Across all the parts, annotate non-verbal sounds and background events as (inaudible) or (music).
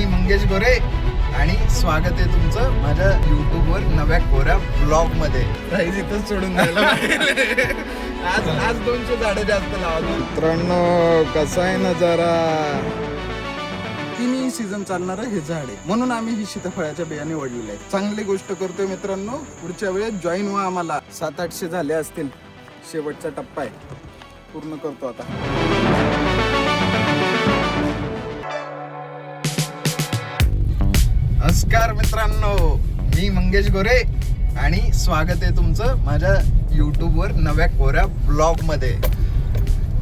मी मंगेश गोरे आणि स्वागत आहे तुमचं माझ्या युट्यूबवर नव्या कोऱ्या ब्लॉगमध्ये प्राईज इथंच सोडून द्यायला पाहिजे. आज आज दोनशे झाडं जास्त लावतो मित्रांनो कसा आहे नजारा? तिन्ही सीझन चालणार हे झाड आहे. म्हणून आम्ही ही सीताफळाच्या बिया निवडलेल्या आहेत. चांगली गोष्ट करतोय मित्रांनो. पुढच्या वेळेस जॉईन व्हा आम्हाला. सात आठशे झाले असतील. शेवटचा टप्पा आहे. पूर्ण करतो आता. नमस्कार मित्रांनो मी मंगेश गोरे आणि स्वागत आहे तुमचं माझ्या युट्यूबवर नव्या कोऱ्या ब्लॉगमध्ये.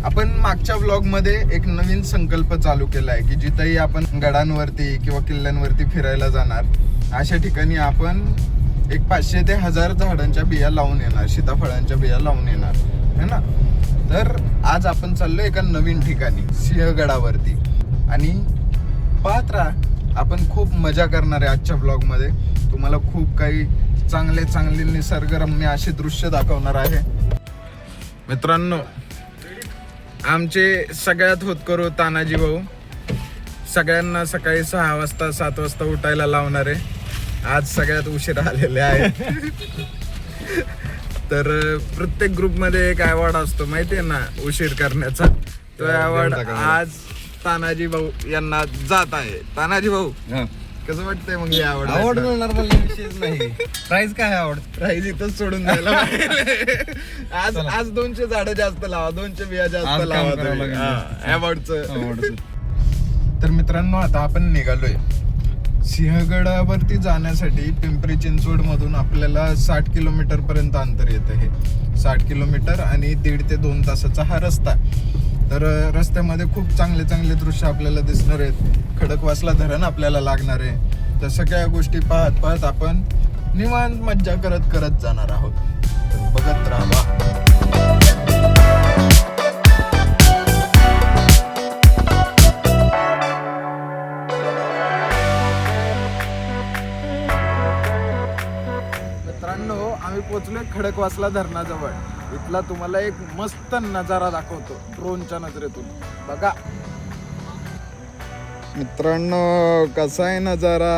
आपण मागच्या ब्लॉगमध्ये एक नवीन संकल्प चालू केला आहे की जिथंही आपण गडांवरती किंवा किल्ल्यांवरती फिरायला जाणार अशा ठिकाणी आपण एक पाचशे ते हजार झाडांच्या बिया लावून येणार सीताफळांच्या बिया लावून येणार है ना? तर आज आपण चाललो एका नवीन ठिकाणी सिंहगडावरती. आणि पाहत राहा आपण खूप मजा करणार आहे आजच्या ब्लॉगमध्ये तुम्हाला खूप काही चांगले चांगले निसर्गरम्य असे दृश्य दाखवणार आहे. मित्रांनो आमचे सगळ्यात होतकरू तानाजी भाऊ सगळ्यांना सकाळी सहा वाजता सात वाजता उठायला लावणारे आज सगळ्यात उशीर आलेले आहेत. तर प्रत्येक ग्रुपमध्ये एक अवॉर्ड असतो माहितीये ना उशीर करण्याचा. तो अवॉर्ड आज तानाजी भाऊ यांना जात आहे. तानाजी भाऊ कसं वाटतंय मग हे आवड आवड मिळणार नाही. प्राइस काय आवड? प्राईज इथंच सोडून द्यायला. आज आज दोनशे झाडं जास्त लावा दोनशे बिया जास्त लावा. तर मित्रांनो आता आपण निघालोय. सिंहगडावरती जाण्यासाठी पिंपरी चिंचवड मधून आपल्याला साठ किलोमीटर पर्यंत अंतर येतं हे साठ किलोमीटर आणि दीड ते दोन तासाचा हा रस्ता. तर रस्त्यामध्ये खूप चांगले चांगले दृश्य आपल्याला दिसणार आहेत. खडकवासला धरण आपल्याला लागणार आहे. तर सगळ्या गोष्टी पाहत पाहत आपण निवांत मज्जा करत करत जाणार आहोत. बघत राहा. मित्रांनो आम्ही पोहोचलोय खडकवासला धरणाजवळ. इथला तुम्हाला एक मस्त नजारा दाखवतो ड्रोनच्या नजरेतून. बघा. मित्रांनो कसा आहे नजारा?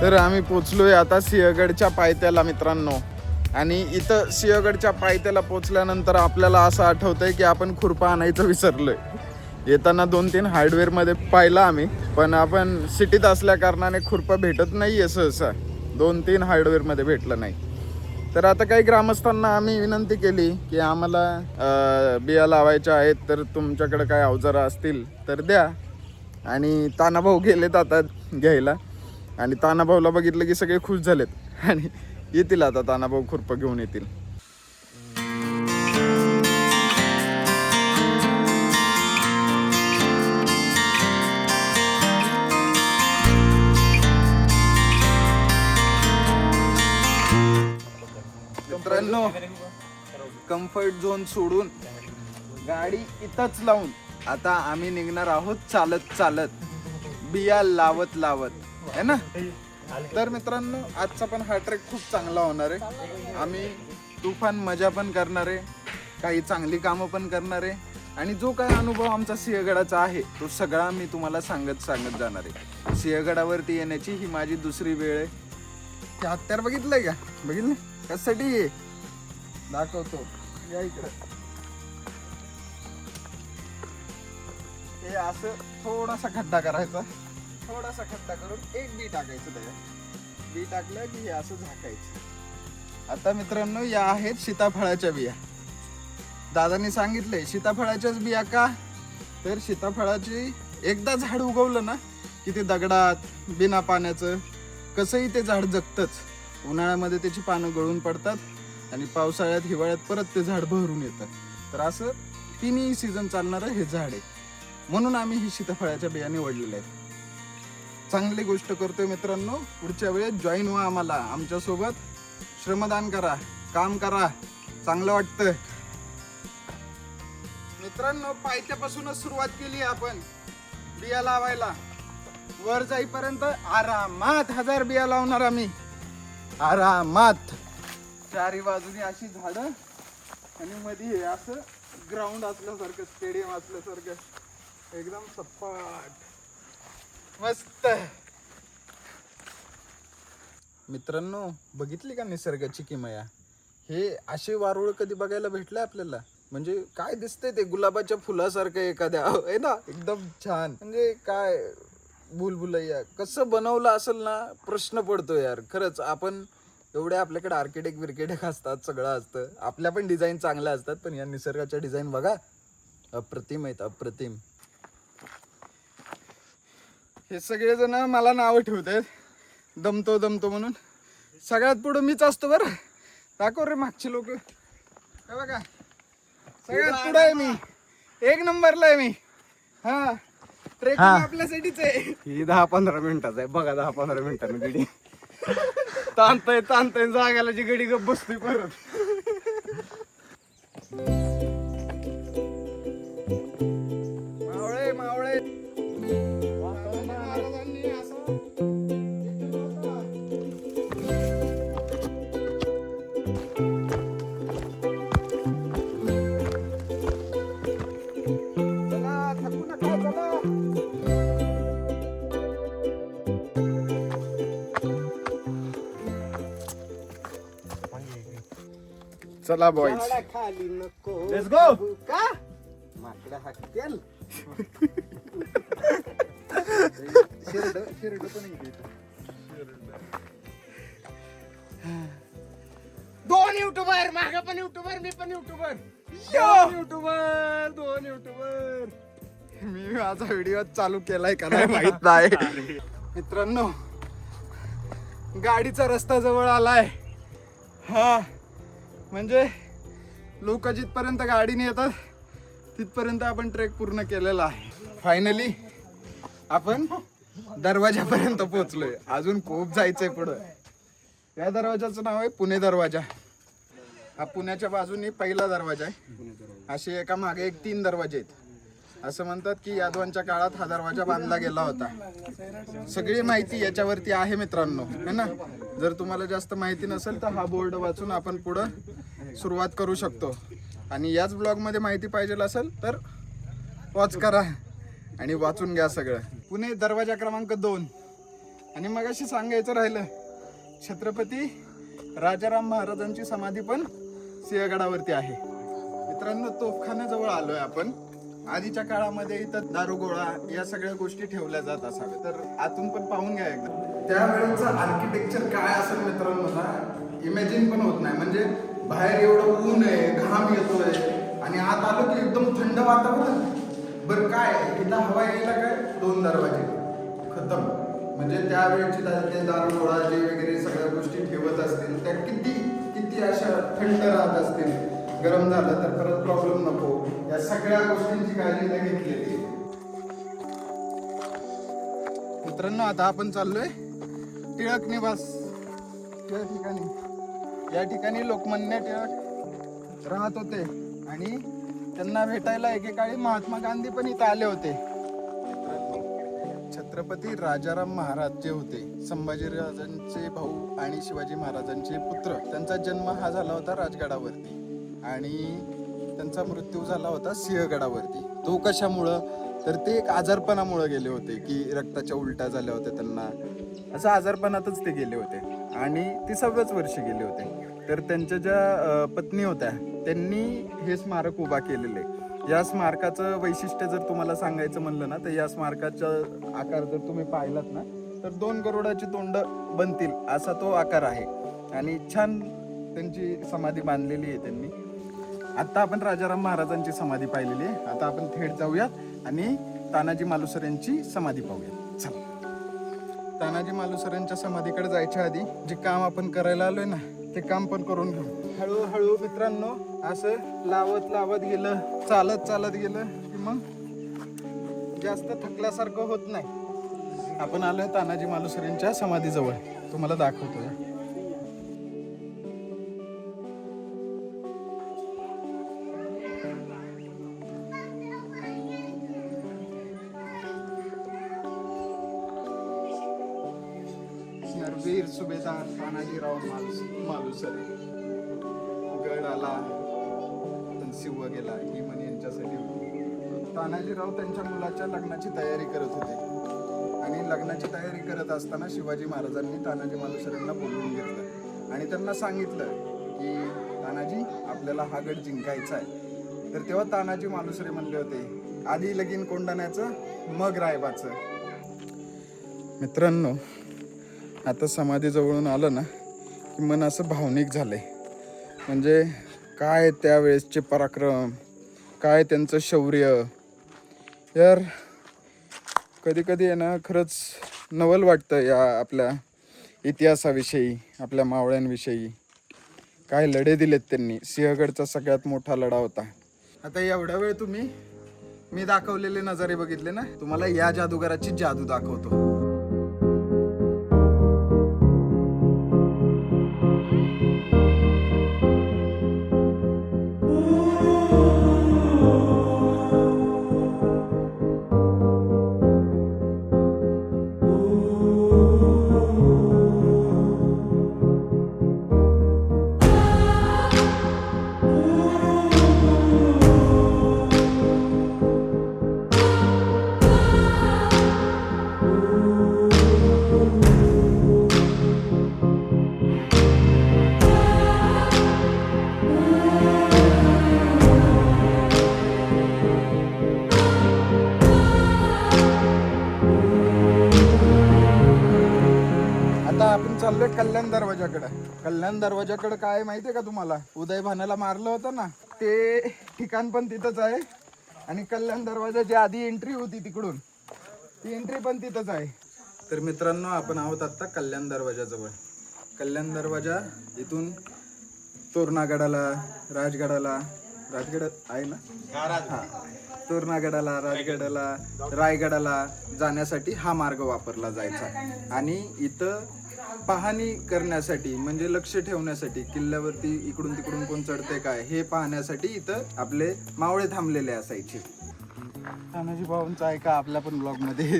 तर आम्ही पोचलोय आता सिंहगडच्या पायथ्याला मित्रांनो. आणि इथं सिंहगडच्या पायथ्याला पोचल्यानंतर आपल्याला असं आठवतंय की आपण खुरपा आणायचं विसरलोय. येताना दोन तीन हार्डवेअरमध्ये पाहिला आम्ही पण आपण सिटीत असल्या कारणाने खुरपा भेटत नाहीये सहसा. दोन तीन हार्डवेअरमध्ये भेटलं नाही. तर आता काही ग्रामस्थांना आम्ही विनंती केली की आम्हाला बिया लावायच्या आहेत तर तुमच्याकडे काय अवजारं असतील तर द्या. आणि तानाभाऊ गेलेत आता घ्यायला. आणि तानाभाऊला बघितलं की सगळे खुश झालेत. आणि येतील आता तानाभाऊ खुरपं घेऊन येतील. मित्रांनो कम्फर्ट झोन सोडून गाडी इथंच लावून आता आम्ही निघणार आहोत चालत चालत. बिया लावत लावत. है ना? तर मित्रांनो आजचा पण हा ट्रेक खूप चांगला होणार आहे. आम्ही तुफान मजा पण करणार आहे काही चांगली कामं पण करणार आहे आणि जो काय अनुभव आमचा सिंहगडाचा आहे तो सगळा मी तुम्हाला सांगत सांगत जाणार आहे. सिंहगडावरती येण्याची ही माझी दुसरी वेळ आहे. ते हत्यार बघितलंय का? बघितलं? कशासाठी ये दाखवतो. या इकडे. हे असं थोडासा खड्डा करायचा. थोडासा खड्डा करून एक बी टाकायचं त्याच्यात. बी टाकलं की हे असं झाकायचं. आता मित्रांनो या आहेत सीताफळाच्या बिया. दादानी सांगितले सीताफळाच्याच बिया का? तर सीताफळाची एकदा झाड उगवलं ना की ते दगडात बिना पाण्याचं कसंही ते झाड जगतच. उन्हाळ्यामध्ये त्याची पानं गळून पडतात आणि पावसाळ्यात हिवाळ्यात परत ते झाड भरून येतं. तर असं तिन्ही सीझन चालणारं हे झाड आहे. म्हणून आम्ही ही सीताफळाच्या बिया निवडलेल्या आहेत. चांगली गोष्ट करतोय मित्रांनो. पुढच्या वेळेस जॉईन व्हा आम्हाला. आमच्यासोबत श्रमदान करा काम करा. चांगलं वाटतं मित्रांनो पायथ्यापासूनच सुरुवात केली आपण. बिया लावायला. वर जाईपर्यंत आरामात हजार बिया लावणार आम्ही. आरामात. चारी बाजूनी अशी झाडं आणि मध्ये असं ग्राउंड असल्यासारखं स्टेडियम असल्यासारखं. एकदम सपाट. मस्त. मित्रांनो बघितली का निसर्गाची किमया? हे असे वारुळ कधी बघायला भेटलं आपल्याला? म्हणजे काय दिसतंय ते गुलाबाच्या फुलासारखं एखाद्या? आहे ना? एकदम छान. म्हणजे काय भूलभुलैया कसं बनवलं असेल ना प्रश्न पडतो यार. खरंच आपण एवढे आपल्याकडे आर्किटेक्ट बिर्किटेक्ट असतात सगळं असतं. आपल्या पण डिझाईन चांगल्या असतात पण या निसर्गाच्या डिझाईन बघा. अप्रतिम आहेत अप्रतिम. हे सगळेजण मला नावं ठेवतात दमतो दमतो म्हणून. सगळ्यात पुढं मीच असतो बरं. दाखव रे मागचे लोक. बघा. सगळ्यात पुढं आहे मी. एक नंबरला आहे मी. हा. ट्रेकिंग आपल्यासाठीच आहे. ही दहा पंधरा मिनिटाचा आहे. बघा दहा पंधरा मिनिटांनी गडी ताणतय ताणतय जागाला जी गडी गप बसतोय परत. चला बॉईज खाली नको. Let's go. का? माकडा हाकतेल. शिरड शिरड पण दोन युट्यूबर माग पण युट्यूबर मी पण युट्यूबर दोन युट्यूबर दोन युट्यूबर मी माझा व्हिडिओ चालू केलाय का नाही माहीत नाही. मित्रांनो गाडीचा रस्ता जवळ आलाय. हा. म्हणजे लोक जिथपर्यंत गाडीने येतात तिथपर्यंत आपण ट्रेक पूर्ण केलेला आहे. फायनली आपण दरवाजापर्यंत पोहोचलोय. अजून खूप जायचंय पुढं. या दरवाजाचं नाव आहे पुणे दरवाजा. हा पुण्याच्या बाजूने पहिला दरवाजा आहे. असे एका मागे एक तीन दरवाजे आहेत. असं म्हणतात की यादवांच्या काळात हा दरवाजा बांधला गेला होता. सगळी माहिती याच्यावरती आहे मित्रांनो है ना? जर तुम्हाला जास्त माहिती नसेल तर हा बोर्ड वाचून आपण पुढं सुरुवात करू शकतो. आणि याच ब्लॉगमध्ये माहिती पाहिजे असेल तर वॉच करा आणि वाचून घ्या सगळं. पुणे दरवाजा क्रमांक दोन. आणि मग अशी सांगायचं राहिलं छत्रपती राजाराम महाराजांची समाधी पण सिंहगडावरती आहे. मित्रांनो तोफखान्याजवळ आलोय आपण. आधीच्या काळामध्ये इथं दारुगोळा या सगळ्या गोष्टी ठेवल्या जात असाव्या. तर आतून पण पाहून घ्या एकदा. त्यावेळेचं आर्किटेक्चर काय असेल मित्रांनो? ना इमॅजिन पण होत नाही. म्हणजे बाहेर एवढं ऊन आहे घाम येतोय आणि आत आलो की एकदम थंड वातावरण. बरं काय इथं हवा यायला काय? दोन दरवाजे. खतम. म्हणजे त्यावेळेची ते दारुगोळा जे वगैरे सगळ्या गोष्टी ठेवत असतील त्या किती किती अशा थंड राहत असतील? गरम झालं तर परत प्रॉब्लेम नको. या सगळ्या गोष्टींची काळजी त्या घेतलेली मित्रांनो आता आपण चाललोय टिळक निवास. या ठिकाणी. या ठिकाणी लोकमान्य टिळक राहत होते आणि त्यांना भेटायला एकेकाळी महात्मा गांधी पण इथं आले होते. छत्रपती राजाराम महाराज जे होते. संभाजी राजांचे भाऊ आणि शिवाजी महाराजांचे पुत्र. त्यांचा जन्म हा झाला होता राजगडावरती. आणि त्यांचा मृत्यू झाला होता सिंहगडावरती. तो कशामुळं? तर ते एक आजारपणामुळं गेले होते की रक्ताच्या उलट्या झाल्या होत्या त्यांना. असं आजारपणातच ते गेले होते. आणि ते तिसाव्याच वर्षी गेले होते. तर त्यांच्या ज्या पत्नी होत्या त्यांनी हे स्मारक उभा केलेले. या स्मारकाचं वैशिष्ट्य जर तुम्हाला सांगायचं म्हणलं ना तर या स्मारकाचा आकार जर तुम्ही पाहिलात ना तर दोन करोडाची तोंड बनतील असा तो आकार आहे. आणि छान त्यांची समाधी बांधलेली आहे त्यांनी. आता आपण राजाराम महाराजांची समाधी पाहिलेली आहे. आता आपण थेट जाऊयात आणि तानाजी मालुसर यांची समाधी पाहूया चला. तानाजी मालुसर यांच्या समाधीकडे जायच्या आधी जे काम आपण करायला आलोय ना ते काम पण करून घेऊ. हळूहळू मित्रांनो असं लावत लावत गेलं चालत चालत गेलं की मग जास्त थकल्यासारखं होत नाही. आपण आलोय तानाजी मालुसर यांच्या समाधीजवळ. तुम्हाला दाखवतोय. माणूस आहे गड आला पण शिव गेला ही म्हण यांच्यासाठी होती. तानाजीराव त्यांच्या मुलाच्या लग्नाची तयारी करत होते. आणि लग्नाची तयारी करत असताना शिवाजी महाराजांनी तानाजी मालुसरेंना बोलवून घेतलं. आणि त्यांना सांगितलं की तानाजी आपल्याला हा गड जिंकायचा आहे. तर तेव्हा तानाजी मालुसरे म्हणले होते आधी लगीन कोंडाण्याचं मग रायबाचं. मित्रांनो आता समाधीजवळून आलं ना की मन असं भावनिक झालं आहे म्हणजे काय त्यावेळेसचे पराक्रम काय त्यांचं शौर्य. यार कधी कधी आहे ना खरंच नवल वाटतं या आपल्या इतिहासाविषयी आपल्या मावळ्यांविषयी. काय लढे दिलेत त्यांनी. सिंहगडचा सगळ्यात मोठा लढा होता. आता एवढा वेळ तुम्ही मी दाखवलेले नजारे बघितले ना? तुम्हाला या जादूगाराची जादू दाखवतो. कल्याण दरवाजाकडे काय आहे माहितीये का तुम्हाला? उदय भानाला मारलं होतं ना ते ठिकाण पण तिथंच आहे. आणि कल्याण दरवाजाची आधी एंट्री होती तिकडून. ती एंट्री पण तिथंच आहे. तर मित्रांनो आपण आहोत आता कल्याण दरवाजाजवळ. कल्याण दरवाजा इथून तोरणागडाला राजगडाला राजगड आहे ना? हा. तोरणागडाला राजगडाला रायगडाला जाण्यासाठी हा मार्ग वापरला जायचा. आणि इथं पाहणी करण्यासाठी म्हणजे लक्ष ठेवण्यासाठी किल्ल्यावरती इकडून तिकडून कोण चढते काय हे पाहण्यासाठी इथं आपले मावळे थांबलेले असायचे. तानाजी भाऊंचा आहे का आपल्या पण ब्लॉगमध्ये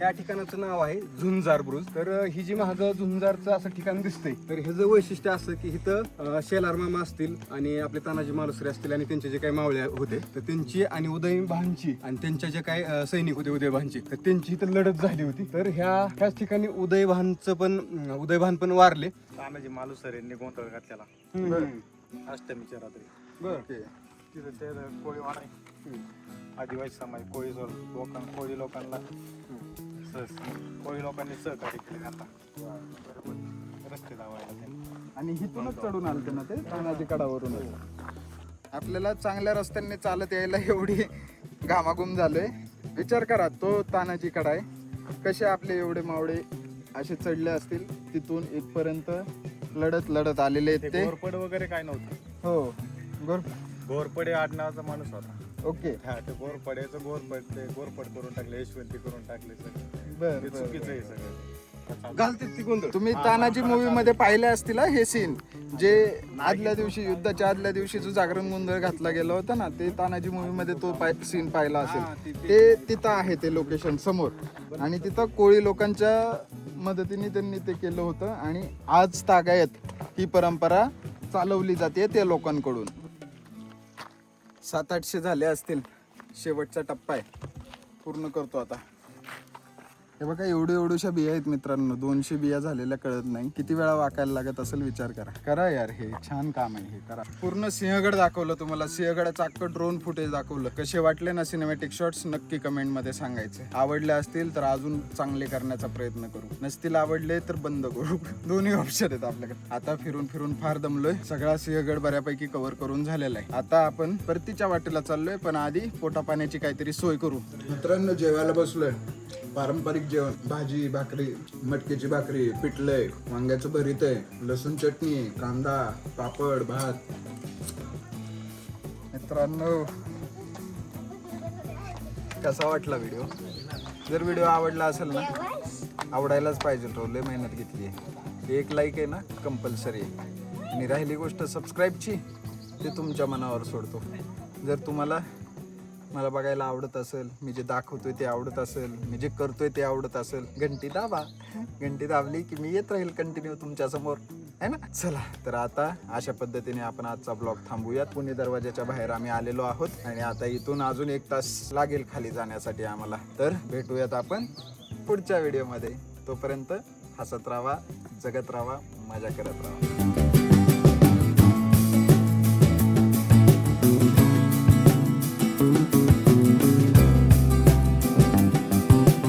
या ठिकाणाचं नाव आहे झुंजार ब्रुज. तर ही जी महाग झुंजारचं असं ठिकाण दिसतंय तर ह्याचं वैशिष्ट्य असं की इथं अं, शेलार मामा असतील आणि आपले तानाजी मालुसरे असतील आणि त्यांचे जे काही मावळे होते तर त्यांची आणि उदय भानची आणि त्यांच्या जे काही अं, सैनिक होते उदय भानची तर त्यांची इथं लढत झाली होती. तर ह्या ह्याच ठिकाणी उदय भानचं पण अं, उदय भान पण वारले. तानाजी मालुसरेंनी गोंधळ घातलेला. अष्टमीच्या रात्री. बर. तिथं ते कोळीवाडा आहे. आदिवासी समाज कोळी जो- लोकां कोळी लोकांना सह- कोळी लोकांनी सहकार्य केले त्यांना बरोबर रस्ते लावायला त्यांनी. आणि इथूनच चढून आलते ना ते तानाजी कडावरून. आपल्याला चांगल्या रस्त्यांनी चालत यायला एवढी घामाघूम झालोय. विचार करा तो तानाजी कडा आहे. कसे आपले एवढे मावळे असे चढले असतील तिथून इथपर्यंत लढत लढत आलेले आहेत ते ते. घोरपड वगैरे काय नव्हतं. हो गोर घोरपडे आडनावाचा माणूस होता. ओके. हा ते घोरपड्याचं घोरपड ते घोरपड करून टाकले यशवंती करून टाकले सगळं. बर ते बर, चुकीचं. आहे सगळं. घालते ती गोंधळ. तुम्ही तानाजी मूवी मध्ये पाहिले असतील हा हे सीन जे आदल्या दिवशी युद्धाच्या आदल्या दिवशी जो जागरण गोंधळ घातला गेला होता ना ते तानाजी मूवी मध्ये तो सीन पाहिला असेल. ते तिथं आहे ते लोकेशन समोर. आणि तिथं कोळी लोकांच्या मदतीने त्यांनी ते केलं होतं. आणि आज तागायत ही परंपरा चालवली जाते त्या लोकांकडून. सात आठशे झाले असतील. शेवटचा टप्पा आहे. पूर्ण करतो आता. हे बघा एवढ्या एवढ्याशा बिया आहेत मित्रांनो. दोनशे बिया झालेल्या कळत नाही. किती वेळा वाकायला लागत असेल विचार करा. करा यार हे छान काम आहे हे करा. पूर्ण सिंहगड दाखवलं तुम्हाला. सिंहगडाचं अख्खं ड्रोन फुटेज दाखवलं. कसे वाटले ना सिनेमॅटिक शॉट्स नक्की कमेंटमध्ये सांगायचे. आवडले असतील तर अजून चांगले करण्याचा प्रयत्न करू. नसतील आवडले तर बंद करू. (laughs) दोन्ही ऑप्शन आहेत आपल्याकडे. आता फिरून फिरून फार दमलोय. सगळा सिंहगड बऱ्यापैकी कव्हर करून झालेला आहे. आता आपण परतीच्या वाटेला चाललोय पण आधी पोटा पाण्याची काहीतरी सोय करू. मित्रांनो जेवायला बसलोय. पारंपरिक जेवण भाजी भाकरी मटकीची भाकरी पिठलंय वांग्याचं भरीत आहे लसूण चटणी कांदा पापड भात. मित्रांनो कसा वाटला व्हिडिओ जर व्हिडिओ आवडला असेल ना आवडायलाच पाहिजे तो लय मेहनत घेतली आहे. एक लाईक आहे ना कंपल्सरी आहे. आणि राहिली गोष्ट सबस्क्राईबची ते तुमच्या मनावर सोडतो. जर तुम्हाला मला बघायला आवडत असेल मी जे दाखवतोय ते आवडत असेल मी जे करतोय ते आवडत असेल. घंटी दाबा. घंटी दाबली की मी येत राहील कंटिन्यू तुमच्यासमोर आहे ना? चला तर आता अशा पद्धतीने आपण आजचा ब्लॉग थांबूयात. पुणे दरवाजाच्या बाहेर आम्ही आलेलो आहोत आणि आता इथून अजून एक तास लागेल खाली जाण्यासाठी आम्हाला. तर भेटूयात आपण पुढच्या व्हिडिओमध्ये. तोपर्यंत हसत राहा जगत राहा मजा करत राहा.